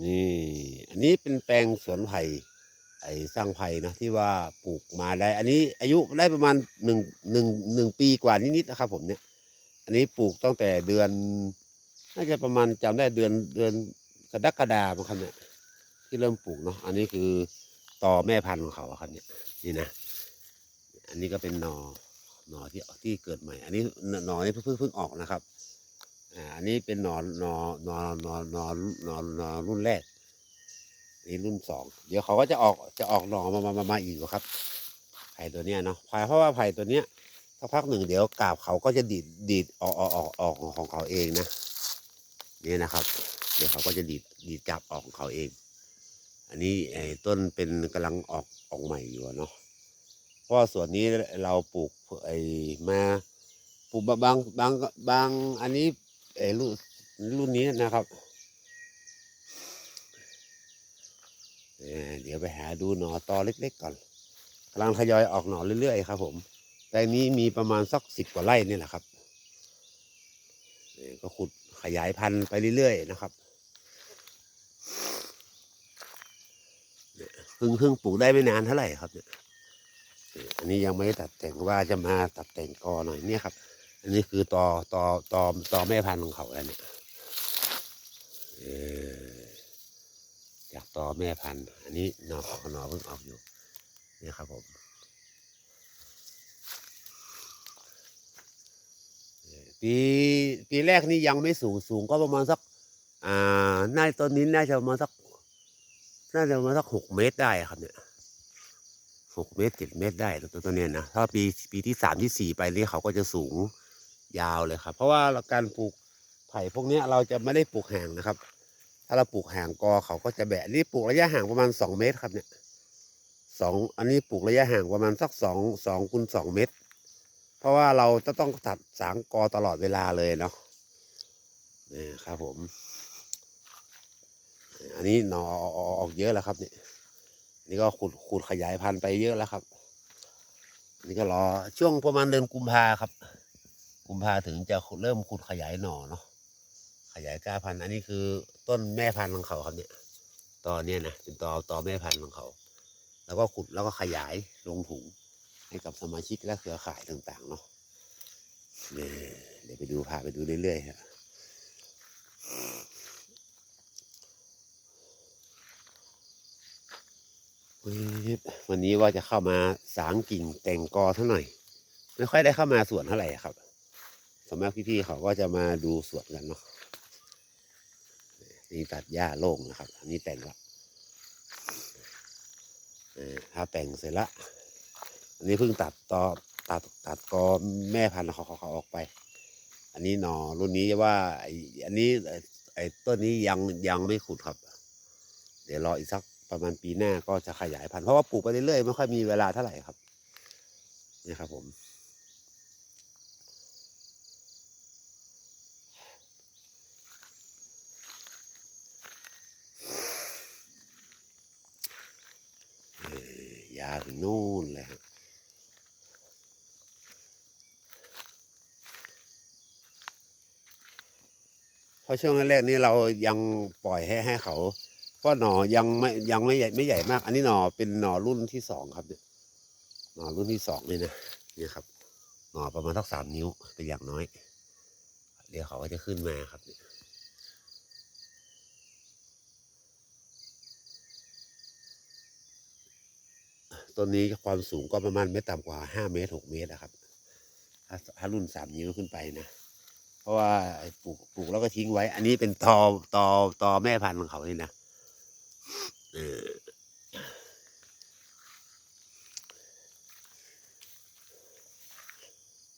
นี่ อันนี้เป็นแปลงสวนไผ่ไอ้สร้างไผ่นะที่ว่าปลูกมาได้ อันนี้อายุได้ประมาณหนึ่งหนึ่งหนึ่งปีกว่านิดๆนะครับ ผมเนี่ย อันนี้ปลูกตั้งแต่เดือนน่าจะประมาณจำได้เดือนเดือนกรกฎาคมครับเนี่ยที่เริ่มปลูกเนาะอันนี้คือต่อแม่พันธุ์ของเขาอะครับเนี่ยนี่นะ อันนี้ก็เป็นหนอหนอที่ที่เกิดใหม่ อันนี้หนอนี่เพิ่งเพิ่งออกนะครับ อ่าอันนี้เป็นหนอนหนอนหนอนหนอหนอหนอหนอรุ่นแรกนี่รุ่นสองเดี๋ยวเขาก็จะออกจะออกหนอมามามามาอีกครับไผ่ตัวเนี้ยเนาะไผ่เพราะว่าไผ่ตัวเนี้ยสักพักหนึ่งเดี๋ยวกาบเขาก็จะดีดดีดออกออกออกออกของเขาเองนะเนี่ยนะครับ เดี๋ยวเขาก็จะดีดดีดกาบออกของเขาเอง อันนี้ไอ้ต้นเป็นกำลังออกออกใหม่อยู่เนาะเพราะส่วนนี้เราปลูกไอ้มาปลูกบางบางบางบางอันนี้ ไอ้รุ่นรุ่นนี้นะครับ เดี๋ยวไปหาดูหน่อตอเล็กๆก่อนกำลังทยอยออกหน่อเรื่อยๆครับ ผมแปลงนี้มีประมาณสักสิบกว่าไร่นี่แหละครับเอ่อก็ขุดขยายพันธุ์ไปเรื่อยๆนะครับเนี่ยพิ่งเพิ่งปลูกได้ไม่นานเท่าไหร่ครับเนี่ยอันนี้ยังไม่ได้ตัดแต่งว่าจะมาตัดแต่งกอหน่อยเนี่ยครับ อันนี้คือตอตอตอตอแม่พันธุ์ของเขาแล้วเนี่ยจากตอแม่พันธุ์ อันนี้หนอหนอเพิ่งออกอยู่นี่ครับผมปีปีแรกนี่ยังไม่สูงสูงก็ประมาณสัก อ่าน่าต้นนี้น่าจะประมาณสักน่าจะประมาณสักหกเมตรได้ครับเนี่ยหกเมตรเจ็ดเมตรได้ตัวตัวเนี้ยนะถ้าปีปีที่สามที่สี่ไปนี่เขาก็จะสูง ยาวเลยครับ เพราะว่าการปลูกไผ่พวกนี้เราจะไม่ได้ปลูกห่างนะครับ ถ้าเราปลูกห่างกอเขาก็จะแบะนี่ปลูกระยะห่างประมาณสองเมตรครับเนี่ยสองอันนี้ปลูกระยะห่างประมาณสักสองสองคูณสองเมตร เพราะว่าเราจะต้องตัดสางกอตลอดเวลาเลยเนาะนี่ครับผม อันนี้หนอออกเยอะแล้วครับเนี่ยนี่ก็ขุดขุดขยายพันธุ์ไปเยอะแล้วครับ นี่ก็รอช่วงประมาณเดือนกุมภาครับ กุมภาถึงจะเริ่มขุดขยายหน่อเนาะขยายก้าพันธุ์อันนี้คือต้นแม่พันธุ์ของเขาครับเนี่ยตอนเนี้ยนะเป็นตอตอแม่พันธุ์ของเขา แล้วก็ขุดแล้วก็ขยายลงถุงให้กับสมาชิกและเครือข่ายต่างๆเนาะนี่เดี๋ยวไปดูพาไปดูเรื่อยๆครับปึ๊บวันนี้ว่าจะเข้ามาสางกิ่งแต่งกอเท่าหน่อย ไม่ค่อยได้เข้ามาสวนเท่าไหร่ครับ สำหรับพี่ๆเขาก็จะมาดูสวนกันเนาะนี่ตัดหญ้าโล่งนะครับ อันนี้แต่งละเออถ้าแต่งเสร็จละอันนี้เพิ่งตัดตอตัดตัดกอแม่พันธุ์เขาเขาเขาออกไป อันนี้หนอรุ่นนี้ว่าไออันนี้ไอ้ไอ้ต้นนี้ยังยังไม่ขุดครับ เดี๋ยวรออีกสักประมาณปีหน้าก็จะขยายพันธุ์เพราะว่าปลูกไปเรื่อยๆไม่ค่อยมีเวลาเท่าไหร่ครับนี่ครับผม เอ่อยาถึงนู่นเลยครับเพราะช่วงแรกๆนี่เรายังปล่อยให้ให้เขาเพราะหน่อยังไม่ยังไม่ใหญ่ไม่ใหญ่มาก อันนี้หนอเป็นหนอรุ่นที่สองครับเนี่ยหนอรุ่นที่สองเลยนะเนี่ยครับ หนอประมาณสักสามนิ้วเป็นอย่างน้อย เดี๋ยวเขาก็จะขึ้นมาครับเนี่ย ต้นนี้ความสูงก็ประมาณไม่ต่ำกว่าห้าเมตรหกเมตรนะครับ ถ้าถ้ารุ่นสามนิ้วขึ้นไปนะ เพราะว่าปลูกปลูกแล้วก็ทิ้งไว้ อันนี้เป็นตอตอตอแม่พันธุ์ของเขานี่นะเออ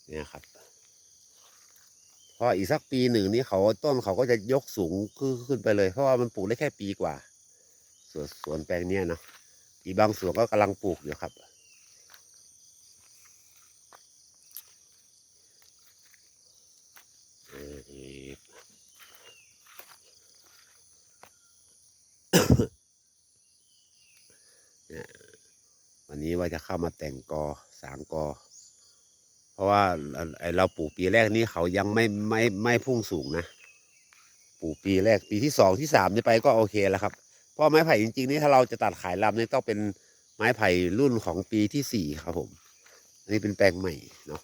เนี่ยครับ พออีกสักปีหนึ่งนี้เขาต้นเขาก็จะยกสูงขึ้นขึ้นไปเลย เพราะว่ามันปลูกได้แค่ปีกว่า ส่วนสวนแปลงเนี้ยเนาะ อีกบางส่วนก็กำลังปลูกอยู่ครับ วันนี้ว่าจะเข้ามาแต่งกอสางกอ เพราะว่าไอเราปลูกปีแรกนี้เขายังไม่ไม่ไม่พุ่งสูงนะ ปลูกปีแรกปีที่สองที่สามนี่ไปก็โอเคแล้วครับ เพราะไม้ไผ่จริงๆนี่ถ้าเราจะตัดขายลำนี่ต้องเป็นไม้ไผ่รุ่นของปีที่สี่ครับผม อันนี้เป็นแปลงใหม่เนาะ